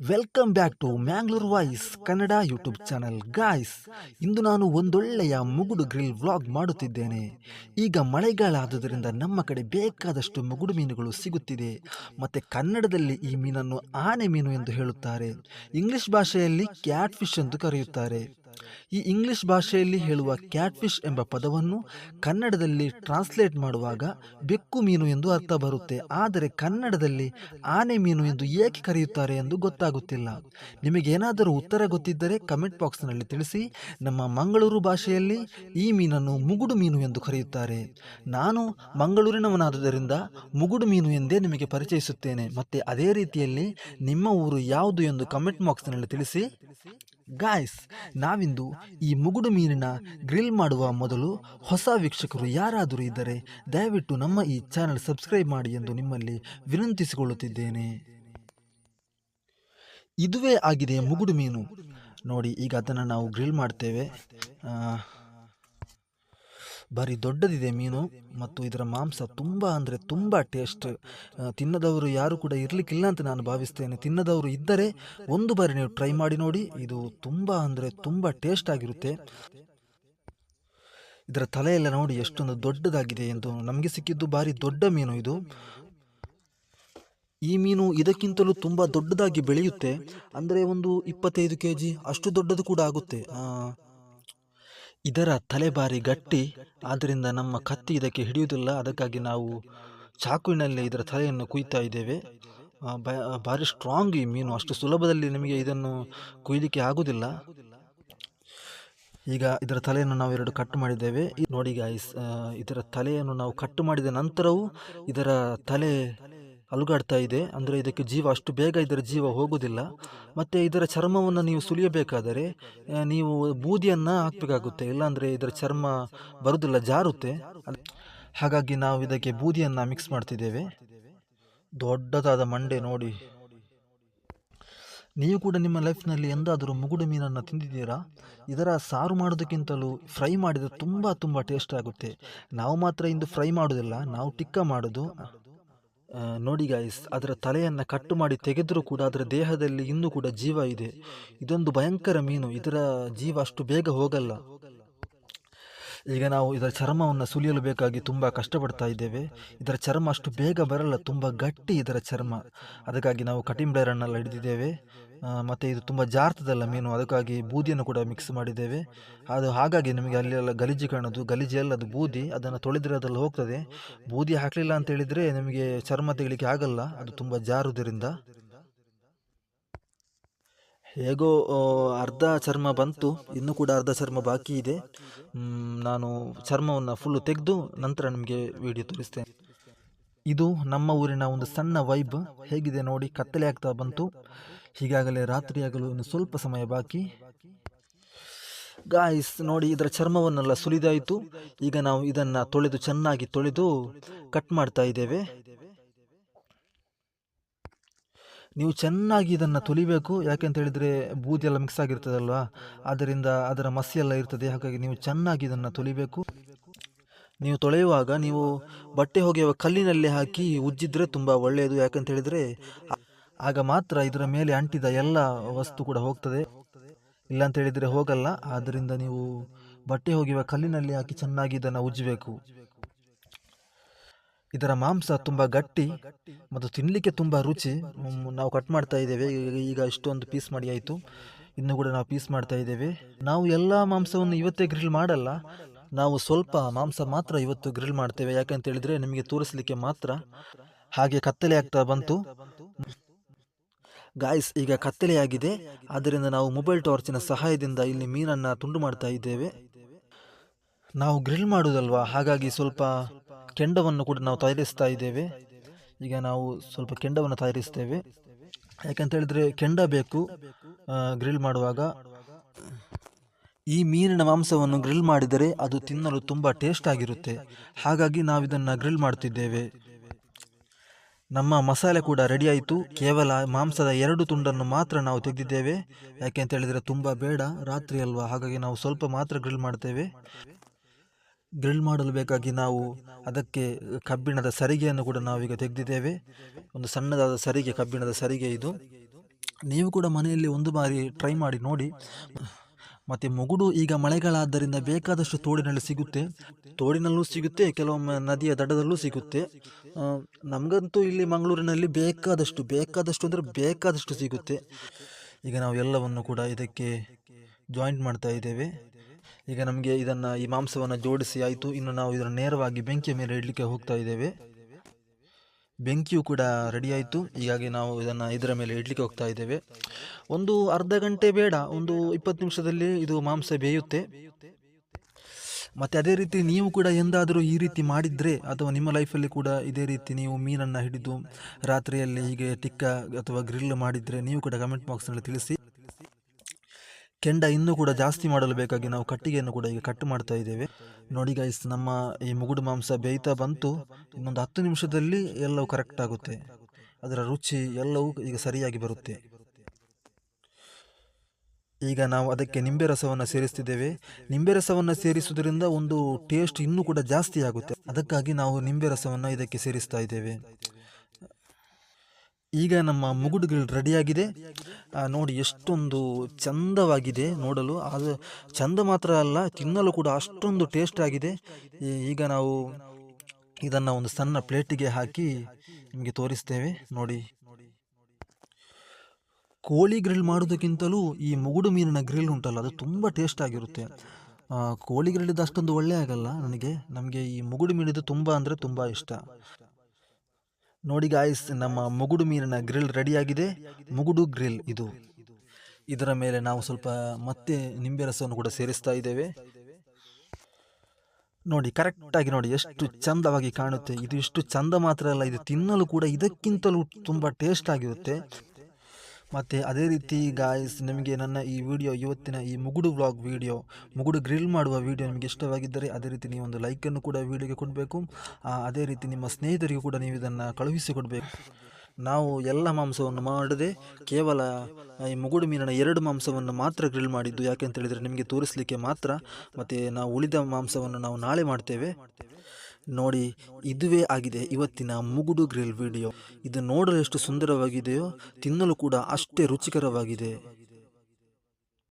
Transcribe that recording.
Welcome back to Mangalore voice Kannada YouTube channel guys ಇಂದು ನಾನು ಒಂದೊಳ್ಳೆಯ ಮುಗುಡು grill vlog ಮಾಡುತ್ತಿದ್ದೇನೆ. ಈಗ ಮಳೆಗಾಲ ಆದುದರಿಂದ ನಮ್ಮ ಕಡೆ ಬೇಕಾದಷ್ಟು ಮುಗುಡು ಮೀನುಗಳು ಸಿಗುತ್ತಿದೆ. ಮತ್ತು ಕನ್ನಡದಲ್ಲಿ ಈ ಮೀನನ್ನು ಆನೆ ಮೀನು ಎಂದು ಹೇಳುತ್ತಾರೆ. ಇಂಗ್ಲಿಷ್ ಭಾಷೆಯಲ್ಲಿ ಕ್ಯಾಟ್ ಫಿಶ್ ಎಂದು ಕರೆಯುತ್ತಾರೆ. ಈ ಇಂಗ್ಲಿಷ್ ಭಾಷೆಯಲ್ಲಿ ಹೇಳುವ ಕ್ಯಾಟ್ ಫಿಶ್ ಎಂಬ ಪದವನ್ನು ಕನ್ನಡದಲ್ಲಿ ಟ್ರಾನ್ಸ್ಲೇಟ್ ಮಾಡುವಾಗ ಬೆಕ್ಕು ಮೀನು ಎಂದು ಅರ್ಥ ಬರುತ್ತೆ. ಆದರೆ ಕನ್ನಡದಲ್ಲಿ ಆನೆ ಮೀನು ಎಂದು ಏಕೆ ಕರೆಯುತ್ತಾರೆ ಎಂದು ಗೊತ್ತಾಗುತ್ತಿಲ್ಲ. ನಿಮಗೇನಾದರೂ ಉತ್ತರ ಗೊತ್ತಿದ್ದರೆ ಕಮೆಂಟ್ ಬಾಕ್ಸ್ನಲ್ಲಿ ತಿಳಿಸಿ. ನಮ್ಮ ಮಂಗಳೂರು ಭಾಷೆಯಲ್ಲಿ ಈ ಮೀನನ್ನು ಮುಗುಡು ಮೀನು ಎಂದು ಕರೆಯುತ್ತಾರೆ. ನಾನು ಮಂಗಳೂರಿನವನಾದುದರಿಂದ ಮುಗುಡು ಮೀನು ಎಂದೇ ನಿಮಗೆ ಪರಿಚಯಿಸುತ್ತೇನೆ. ಮತ್ತು ಅದೇ ರೀತಿಯಲ್ಲಿ ನಿಮ್ಮ ಊರು ಯಾವುದು ಎಂದು ಕಮೆಂಟ್ ಬಾಕ್ಸ್ನಲ್ಲಿ ತಿಳಿಸಿ. ಗಾಯ್ಸ್ ನಾವಿಂದು ಈ ಮುಗುಡು ಮೀನಿನ ಗ್ರಿಲ್ ಮಾಡುವ ಮೊದಲು ಹೊಸ ವೀಕ್ಷಕರು ಯಾರಾದರೂ ಇದ್ದರೆ ದಯವಿಟ್ಟು ನಮ್ಮ ಈ ಚಾನಲ್ ಸಬ್ಸ್ಕ್ರೈಬ್ ಮಾಡಿ ಎಂದು ನಿಮ್ಮಲ್ಲಿ ವಿನಂತಿಸಿಕೊಳ್ಳುತ್ತಿದ್ದೇನೆ. ಇದುವೇ ಆಗಿದೆ ಮುಗುಡು ಮೀನು. ನೋಡಿ, ಈಗ ಅದನ್ನು ನಾವು ಗ್ರಿಲ್ ಮಾಡ್ತೇವೆ. ಭಾರಿ ದೊಡ್ಡದಿದೆ ಮೀನು ಮತ್ತು ಇದರ ಮಾಂಸ ತುಂಬ ಅಂದರೆ ತುಂಬ ಟೇಸ್ಟ್. ತಿನ್ನದವರು ಯಾರು ಕೂಡ ಇರಲಿಕ್ಕಿಲ್ಲ ಅಂತ ನಾನು ಭಾವಿಸ್ತೇನೆ. ತಿನ್ನದವರು ಇದ್ದರೆ ಒಂದು ಬಾರಿ ನೀವು ಟ್ರೈ ಮಾಡಿ ನೋಡಿ. ಇದು ತುಂಬ ಅಂದರೆ ತುಂಬ ಟೇಸ್ಟ್ ಆಗಿರುತ್ತೆ. ಇದರ ತಲೆಯೆಲ್ಲ ನೋಡಿ ಎಷ್ಟೊಂದು ದೊಡ್ಡದಾಗಿದೆ ಎಂದು ನಮಗೆ ಸಿಕ್ಕಿದ್ದು ಭಾರಿ ದೊಡ್ಡ ಮೀನು ಇದು. ಈ ಮೀನು ಇದಕ್ಕಿಂತಲೂ ತುಂಬ ದೊಡ್ಡದಾಗಿ ಬೆಳೆಯುತ್ತೆ. ಅಂದರೆ ಒಂದು ಇಪ್ಪತ್ತೈದು ಕೆ ಜಿ ಅಷ್ಟು ದೊಡ್ಡದು ಕೂಡ ಆಗುತ್ತೆ. ಇದರ ತಲೆ ಬಾರಿ ಗಟ್ಟಿ. ಆದ್ದರಿಂದ ನಮ್ಮ ಕತ್ತಿ ಇದಕ್ಕೆ ಹಿಡಿಯುವುದಿಲ್ಲ. ಅದಕ್ಕಾಗಿ ನಾವು ಚಾಕುವಿನಲ್ಲಿ ಇದರ ತಲೆಯನ್ನು ಕುಯ್ತಾ ಇದ್ದೇವೆ. ಬ- ಭಾರಿ ಸ್ಟ್ರಾಂಗ್ ಈ ಮೀನು. ಅಷ್ಟು ಸುಲಭದಲ್ಲಿ ನಿಮಗೆ ಇದನ್ನು ಕುಯ್ಲಿಕ್ಕೆ ಆಗುವುದಿಲ್ಲ. ಈಗ ಇದರ ತಲೆಯನ್ನು ನಾವು ಎರಡು ಕಟ್ ಮಾಡಿದ್ದೇವೆ. ನೋಡಿ ಗಾಯ್ಸ್ ಇದರ ತಲೆಯನ್ನು ನಾವು ಕಟ್ ಮಾಡಿದ ನಂತರವೂ ಇದರ ತಲೆ ಅಲುಗಾಡ್ತಾ ಇದೆ. ಅಂದರೆ ಇದಕ್ಕೆ ಜೀವ ಅಷ್ಟು ಬೇಗ ಇದರ ಜೀವ ಹೋಗುವುದಿಲ್ಲ. ಮತ್ತು ಇದರ ಚರ್ಮವನ್ನು ನೀವು ಸುಲಿಯಬೇಕಾದರೆ ನೀವು ಬೂದಿಯನ್ನು ಹಾಕಬೇಕಾಗುತ್ತೆ. ಇಲ್ಲಾಂದರೆ ಇದರ ಚರ್ಮ ಬರುವುದಿಲ್ಲ ಜಾರುತ್ತೆ. ಹಾಗಾಗಿ ನಾವು ಇದಕ್ಕೆ ಬೂದಿಯನ್ನು ಮಿಕ್ಸ್ ಮಾಡ್ತಿದ್ದೇವೆ. ದೊಡ್ಡದಾದ ಮಂಡೆ ನೋಡಿ. ನೀವು ಕೂಡ ನಿಮ್ಮ ಲೈಫ್ನಲ್ಲಿ ಎಂದಾದರೂ ಮುಗುಡು ಮೀನನ್ನು ತಿಂದಿದ್ದೀರಾ? ಇದರ ಸಾರು ಮಾಡೋದಕ್ಕಿಂತಲೂ ಫ್ರೈ ಮಾಡಿದರೆ ತುಂಬ ತುಂಬ ಟೇಸ್ಟ್ ಆಗುತ್ತೆ. ನಾವು ಮಾತ್ರ ಇಂದು ಫ್ರೈ ಮಾಡೋದಿಲ್ಲ ನಾವು ಟಿಕ್ಕ ಮಾಡೋದು ನೋಡಿ ಗಾಯ್ಸ್ ಅದರ ತಲೆಯನ್ನು ಕಟ್ಟು ಮಾಡಿ ತೆಗೆದರೂ ಕೂಡ ಅದರ ದೇಹದಲ್ಲಿ ಇನ್ನೂ ಕೂಡ ಜೀವ ಇದೆ. ಇದೊಂದು ಭಯಂಕರ ಮೀನು. ಇದರ ಜೀವ ಅಷ್ಟು ಬೇಗ ಹೋಗಲ್ಲ. ಈಗ ನಾವು ಇದರ ಚರ್ಮವನ್ನು ಸುಲಿಯಲು ಬೇಕಾಗಿ ತುಂಬ ಕಷ್ಟಪಡ್ತಾ ಇದ್ದೇವೆ. ಇದರ ಚರ್ಮ ಅಷ್ಟು ಬೇಗ ಬರಲ್ಲ, ತುಂಬ ಗಟ್ಟಿ ಇದರ ಚರ್ಮ. ಅದಕ್ಕಾಗಿ ನಾವು ಕಟಿಂಗ್ ಬ್ಲೇರನ್ನೆಲ್ಲ ಹಿಡಿದಿದ್ದೇವೆ. ಮತ್ತು ಇದು ತುಂಬ ಜಾರ್ತದಲ್ಲ ಮೀನು, ಅದಕ್ಕಾಗಿ ಬೂದಿಯನ್ನು ಕೂಡ ಮಿಕ್ಸ್ ಮಾಡಿದ್ದೇವೆ. ಅದು ಹಾಗಾಗಿ ನಿಮಗೆ ಅಲ್ಲೆಲ್ಲ ಗಲೀಜು ಕಾಣೋದು, ಗಲೀಜು ಎಲ್ಲ ಅದು ಬೂದಿ, ಅದನ್ನು ತೊಳೆದರೆ ಅದರಲ್ಲಿ ಹೋಗ್ತದೆ. ಬೂದಿ ಹಾಕಲಿಲ್ಲ ಅಂತ ಹೇಳಿದರೆ ನಿಮಗೆ ಚರ್ಮ ತೆಗಿಲಿಕ್ಕೆ ಆಗಲ್ಲ, ಅದು ತುಂಬ ಜಾರುವುದರಿಂದ. ಹೇಗೋ ಅರ್ಧ ಚರ್ಮ ಬಂತು, ಇನ್ನೂ ಕೂಡ ಅರ್ಧ ಚರ್ಮ ಬಾಕಿ ಇದೆ. ನಾನು ಚರ್ಮವನ್ನು ಫುಲ್ಲು ತೆಗೆದು ನಂತರ ನಿಮಗೆ ವಿಡಿಯೋ ತೋರಿಸ್ತೇನೆ. ಇದು ನಮ್ಮ ಊರಿನ ಒಂದು ಸಣ್ಣ ವೈಬ್ ಹೇಗಿದೆ ನೋಡಿ, ಕತ್ತಲೆ ಆಗ್ತಾ ಬಂತು. ಹೀಗಾಗಲೇ ರಾತ್ರಿಯಾಗಲು ಇನ್ನು ಸ್ವಲ್ಪ ಸಮಯ ಬಾಕಿ. ಗಾಯ್ಸ್ ನೋಡಿ, ಇದರ ಚರ್ಮವನ್ನೆಲ್ಲ ಸುಲಿದಾಯಿತು. ಈಗ ನಾವು ಇದನ್ನು ತೊಳೆದು, ಚೆನ್ನಾಗಿ ತೊಳೆದು ಕಟ್ ಮಾಡ್ತಾ ಇದ್ದೇವೆ. ನೀವು ಚೆನ್ನಾಗಿ ಇದನ್ನು ತೊಳಿಬೇಕು ಯಾಕೆಂತ ಹೇಳಿದರೆ ಬೂದಿ ಎಲ್ಲ ಮಿಕ್ಸ್ ಆಗಿರ್ತದಲ್ವಾ? ಅದರಿಂದ ಅದರ ಮಸಿ ಎಲ್ಲ ಇರ್ತದೆ. ಹಾಗಾಗಿ ನೀವು ಚೆನ್ನಾಗಿ ಇದನ್ನು ತೊಳಿಬೇಕು ನೀವು ತೊಳೆಯುವಾಗ ನೀವು ಬಟ್ಟೆ ಒಗೆಯುವ ಕಲ್ಲಿನಲ್ಲಿ ಹಾಕಿ ಉಜ್ಜಿದ್ರೆ ತುಂಬ ಒಳ್ಳೆಯದು. ಯಾಕಂತ ಹೇಳಿದರೆ ಆಗ ಮಾತ್ರ ಇದರ ಮೇಲೆ ಅಂಟಿದ ಎಲ್ಲ ವಸ್ತು ಕೂಡ ಹೋಗ್ತದೆ. ಇಲ್ಲ ಅಂತ ಹೇಳಿದರೆ ಹೋಗಲ್ಲ. ಆದ್ದರಿಂದ ನೀವು ಬಟ್ಟೆ ಒಗೆಯುವ ಕಲ್ಲಿನಲ್ಲಿ ಹಾಕಿ ಚೆನ್ನಾಗಿ ಇದನ್ನು ಉಜ್ಜಬೇಕು. ಇದರ ಮಾಂಸ ತುಂಬ ಗಟ್ಟಿ ಮತ್ತು ತಿನ್ನಲಿಕ್ಕೆ ತುಂಬ ರುಚಿ. ನಾವು ಕಟ್ ಮಾಡ್ತಾ ಇದ್ದೇವೆ. ಈಗ- ಇಷ್ಟೊಂದು ಪೀಸ್ ಮಾಡಿ ಆಯಿತು. ಇನ್ನು ಕೂಡ ನಾವು ಪೀಸ್ ಮಾಡ್ತಾ ಇದ್ದೇವೆ. ನಾವು ಎಲ್ಲ ಮಾಂಸವನ್ನು ಇವತ್ತೇ ಗ್ರಿಲ್ ಮಾಡಲ್ಲ. ನಾವು ಸ್ವಲ್ಪ ಮಾಂಸ ಮಾತ್ರ ಇವತ್ತು ಗ್ರಿಲ್ ಮಾಡ್ತೇವೆ. ಯಾಕಂತ ಹೇಳಿದ್ರೆ ನಿಮಗೆ ತೋರಿಸಲಿಕ್ಕೆ ಮಾತ್ರ ಹಾಗೆ ಕತ್ತಲೆ ಆಗ್ತಾ ಬಂತು. ಗಾಯ್ಸ್ ಈಗ ಕತ್ತಲೆಯಾಗಿದೆ ಆದ್ದರಿಂದ ನಾವು ಮೊಬೈಲ್ ಟಾರ್ಚಿನ ಸಹಾಯದಿಂದ ಇಲ್ಲಿ ಮೀನನ್ನು ತುಂಡು ಮಾಡ್ತಾ ಇದ್ದೇವೆ. ನಾವು ಗ್ರಿಲ್ ಮಾಡುವುದಲ್ವಾ ಹಾಗಾಗಿ ಸ್ವಲ್ಪ ಕೆಂಡವನ್ನು ಕೂಡ ನಾವು ತಯಾರಿಸ್ತಾ ಇದ್ದೇವೆ. ಈಗ ನಾವು ಸ್ವಲ್ಪ ಕೆಂಡವನ್ನು ತಯಾರಿಸ್ತೇವೆ. ಯಾಕಂತ ಹೇಳಿದ್ರೆ ಕೆಂಡ ಬೇಕು ಗ್ರಿಲ್ ಮಾಡುವಾಗ. ಈ ಮೀನಿನ ಮಾಂಸವನ್ನು ಗ್ರಿಲ್ ಮಾಡಿದರೆ ಅದು ತಿನ್ನಲು ತುಂಬ ಟೇಸ್ಟ್ ಆಗಿರುತ್ತೆ. ಹಾಗಾಗಿ ನಾವು ಇದನ್ನು ಗ್ರಿಲ್ ಮಾಡ್ತಿದ್ದೇವೆ. ನಮ್ಮ ಮಸಾಲೆ ಕೂಡ ರೆಡಿ ಆಯಿತು. ಕೇವಲ ಮಾಂಸದ ಎರಡು ತುಂಡನ್ನು ಮಾತ್ರ ನಾವು ತೆಗೆದಿದ್ದೇವೆ. ಯಾಕೆ ಅಂತ ಹೇಳಿದರೆ ತುಂಬ ಬೇಡ, ರಾತ್ರಿ ಅಲ್ವಾ? ಹಾಗಾಗಿ ನಾವು ಸ್ವಲ್ಪ ಮಾತ್ರ ಗ್ರಿಲ್ ಮಾಡ್ತೇವೆ. ಗ್ರಿಲ್ ಮಾಡಲು ಬೇಕಾಗಿ ನಾವು ಅದಕ್ಕೆ ಕಬ್ಬಿಣದ ಸರಿಗೆಯನ್ನು ಕೂಡ ನಾವೀಗ ತೆಗೆದಿದ್ದೇವೆ. ಒಂದು ಸಣ್ಣದಾದ ಸರಿಗೆ, ಕಬ್ಬಿಣದ ಸರಿಗೆ ಇದು. ನೀವು ಕೂಡ ಮನೆಯಲ್ಲಿ ಒಂದು ಬಾರಿ ಟ್ರೈ ಮಾಡಿ ನೋಡಿ. ಮತ್ತು ಮುಗುಡು ಈಗ ಮಳೆಗಾಲ ಆದ್ದರಿಂದ ಬೇಕಾದಷ್ಟು ತೋಡಿನಲ್ಲಿ ಸಿಗುತ್ತೆ. ತೋಡಿನಲ್ಲೂ ಸಿಗುತ್ತೆ, ಕೆಲವೊಮ್ಮೆ ನದಿಯ ದಡದಲ್ಲೂ ಸಿಗುತ್ತೆ. ನಮಗಂತೂ ಇಲ್ಲಿ ಮಂಗಳೂರಿನಲ್ಲಿ ಬೇಕಾದಷ್ಟು ಬೇಕಾದಷ್ಟು ಅಂದರೆ ಬೇಕಾದಷ್ಟು ಸಿಗುತ್ತೆ. ಈಗ ನಾವು ಎಲ್ಲವನ್ನು ಕೂಡ ಇದಕ್ಕೆ ಜಾಯಿಂಟ್ ಮಾಡ್ತಾ ಇದ್ದೇವೆ. ಈಗ ನಮಗೆ ಇದನ್ನು ಈ ಮಾಂಸವನ್ನು ಜೋಡಿಸಿ ಆಯಿತು. ಇನ್ನು ನಾವು ಇದರ ನೇರವಾಗಿ ಬೆಂಕಿಯ ಮೇಲೆ ಇಡಲಿಕ್ಕೆ ಹೋಗ್ತಾ ಇದ್ದೇವೆ. ಬೆಂಕಿಯು ಕೂಡ ರೆಡಿ ಆಯಿತು. ಹೀಗಾಗಿ ನಾವು ಇದನ್ನು ಇದರ ಮೇಲೆ ಇಡಲಿಕ್ಕೆ ಹೋಗ್ತಾ ಇದ್ದೇವೆ. ಒಂದು ಅರ್ಧ ಗಂಟೆ ಬೇಡ, ಒಂದು ಇಪ್ಪತ್ತು ನಿಮಿಷದಲ್ಲಿ ಇದು ಮಾಂಸ ಬೇಯುತ್ತೆ. ಮತ್ತು ಅದೇ ರೀತಿ ನೀವು ಕೂಡ ಎಂದಾದರೂ ಈ ರೀತಿ ಮಾಡಿದರೆ, ಅಥವಾ ನಿಮ್ಮ ಲೈಫಲ್ಲಿ ಕೂಡ ಇದೇ ರೀತಿ ನೀವು ಮೀನನ್ನು ಹಿಡಿದು ರಾತ್ರಿಯಲ್ಲಿ ಹೀಗೆ ಟಿಕ್ಕ ಅಥವಾ ಗ್ರಿಲ್ ಮಾಡಿದರೆ, ನೀವು ಕೂಡ ಕಮೆಂಟ್ ಬಾಕ್ಸ್ನಲ್ಲಿ ತಿಳಿಸಿ. ಕೆಂಡ ಇನ್ನೂ ಕೂಡ ಜಾಸ್ತಿ ಮಾಡಲು ಬೇಕಾಗಿ ನಾವು ಕಟ್ಟಿಗೆಯನ್ನು ಕೂಡ ಈಗ ಕಟ್ ಮಾಡ್ತಾ ಇದ್ದೇವೆ. ನೋಡಿ ಗೈಸ್ ನಮ್ಮ ಈ ಮುಗುಡು ಮಾಂಸ ಬೇಯ್ತಾ ಬಂತು. ಇನ್ನೊಂದು ಹತ್ತು ನಿಮಿಷದಲ್ಲಿ ಎಲ್ಲವೂ ಕರೆಕ್ಟ್ ಆಗುತ್ತೆ. ಅದರ ರುಚಿ ಎಲ್ಲವೂ ಈಗ ಸರಿಯಾಗಿ ಬರುತ್ತೆ. ಈಗ ನಾವು ಅದಕ್ಕೆ ನಿಂಬೆ ರಸವನ್ನು ಸೇರಿಸ್ತಿದ್ದೇವೆ. ನಿಂಬೆ ರಸವನ್ನು ಸೇರಿಸುವುದರಿಂದ ಒಂದು ಟೇಸ್ಟ್ ಇನ್ನೂ ಕೂಡ ಜಾಸ್ತಿ ಆಗುತ್ತೆ. ಅದಕ್ಕಾಗಿ ನಾವು ನಿಂಬೆ ರಸವನ್ನು ಇದಕ್ಕೆ ಸೇರಿಸ್ತಾ ಇದ್ದೇವೆ. ಈಗ ನಮ್ಮ ಮುಗುಡು ಗ್ರಿಲ್ ರೆಡಿಯಾಗಿದೆ ನೋಡಿ ಎಷ್ಟೊಂದು ಚಂದವಾಗಿದೆ ನೋಡಲು. ಅದು ಚಂದ ಮಾತ್ರ ಅಲ್ಲ, ತಿನ್ನಲು ಕೂಡ ಅಷ್ಟೊಂದು ಟೇಸ್ಟ್ ಆಗಿದೆ. ಈಗ ನಾವು ಇದನ್ನು ಒಂದು ಸಣ್ಣ ಪ್ಲೇಟಿಗೆ ಹಾಕಿ ನಿಮಗೆ ತೋರಿಸ್ತೇವೆ. ನೋಡಿ. ಕೋಳಿ ಗ್ರಿಲ್ ಮಾಡೋದಕ್ಕಿಂತಲೂ ಈ ಮುಗುಡು ಮೀನಿನ ಗ್ರಿಲ್ ಉಂಟಲ್ಲ, ಅದು ತುಂಬ ಟೇಸ್ಟ್ ಆಗಿರುತ್ತೆ. ಕೋಳಿ ಗ್ರಿಲ್ ಅಷ್ಟೊಂದು ಒಳ್ಳೆ ಆಗಲ್ಲ ನನಗೆ. ನಮಗೆ ಈ ಮುಗುಡು ಮೀನಿದು ತುಂಬ ಅಂದರೆ ತುಂಬ ಇಷ್ಟ. ನೋಡಿ ಗಾಯ್ಸ್ ನಮ್ಮ ಮುಗುಡು ಮೀನಿನ ಗ್ರಿಲ್ ರೆಡಿಯಾಗಿದೆ ಮುಗುಡು ಗ್ರಿಲ್ ಇದು. ಇದರ ಮೇಲೆ ನಾವು ಸ್ವಲ್ಪ ಮತ್ತೆ ನಿಂಬೆ ರಸವನ್ನು ಕೂಡ ಸೇರಿಸ್ತಾ ಇದ್ದೇವೆ. ನೋಡಿ ಕರೆಕ್ಟಾಗಿ ನೋಡಿ ಎಷ್ಟು ಚಂದವಾಗಿ ಕಾಣುತ್ತೆ. ಇದು ಎಷ್ಟು ಚಂದ ಮಾತ್ರ ಅಲ್ಲ, ಇದು ತಿನ್ನಲು ಕೂಡ ಇದಕ್ಕಿಂತಲೂ ತುಂಬ ಟೇಸ್ಟ್ ಆಗಿರುತ್ತೆ. ಮತ್ತು ಅದೇ ರೀತಿ ಗಾಯ್ಸ್ ನಿಮಗೆ ನನ್ನ ಈ ವಿಡಿಯೋ ಇವತ್ತಿನ ಈ ಮುಗುಡು ವ್ಲಾಗ್ ವಿಡಿಯೋ ಮುಗುಡು ಗ್ರಿಲ್ ಮಾಡುವ ವಿಡಿಯೋ ನಿಮಗೆ ಇಷ್ಟವಾಗಿದ್ದರೆ ಅದೇ ರೀತಿ ನೀವು ಒಂದು ಲೈಕನ್ನು ಕೂಡ ವಿಡಿಯೋಗೆ ಕೊಡಬೇಕು. ಅದೇ ರೀತಿ ನಿಮ್ಮ ಸ್ನೇಹಿತರಿಗೂ ಕೂಡ ನೀವು ಇದನ್ನು ಕಳುಹಿಸಿಕೊಡಬೇಕು. ನಾವು ಎಲ್ಲ ಮಾಂಸವನ್ನು ಮಾಡದೆ ಕೇವಲ ಈ ಮುಗುಡು ಮೀನಿನ ಎರಡು ಮಾಂಸವನ್ನು ಮಾತ್ರ ಗ್ರಿಲ್ ಮಾಡಿದ್ದು. ಯಾಕೆ ಅಂತ ಹೇಳಿದರೆ ನಿಮಗೆ ತೋರಿಸಲಿಕ್ಕೆ ಮಾತ್ರ. ಮತ್ತು ನಾವು ಉಳಿದ ಮಾಂಸವನ್ನು ನಾವು ನಾಳೆ ಮಾಡ್ತೇವೆ. ನೋಡಿ, ಇದುವೇ ಆಗಿದೆ ಇವತ್ತಿನ ಮುಗುಡು ಗ್ರಿಲ್ ವಿಡಿಯೋ. ಇದು ನೋಡಲು ಎಷ್ಟು ಸುಂದರವಾಗಿದೆಯೋ, ತಿನ್ನಲು ಕೂಡ ಅಷ್ಟೇ ರುಚಿಕರವಾಗಿದೆ.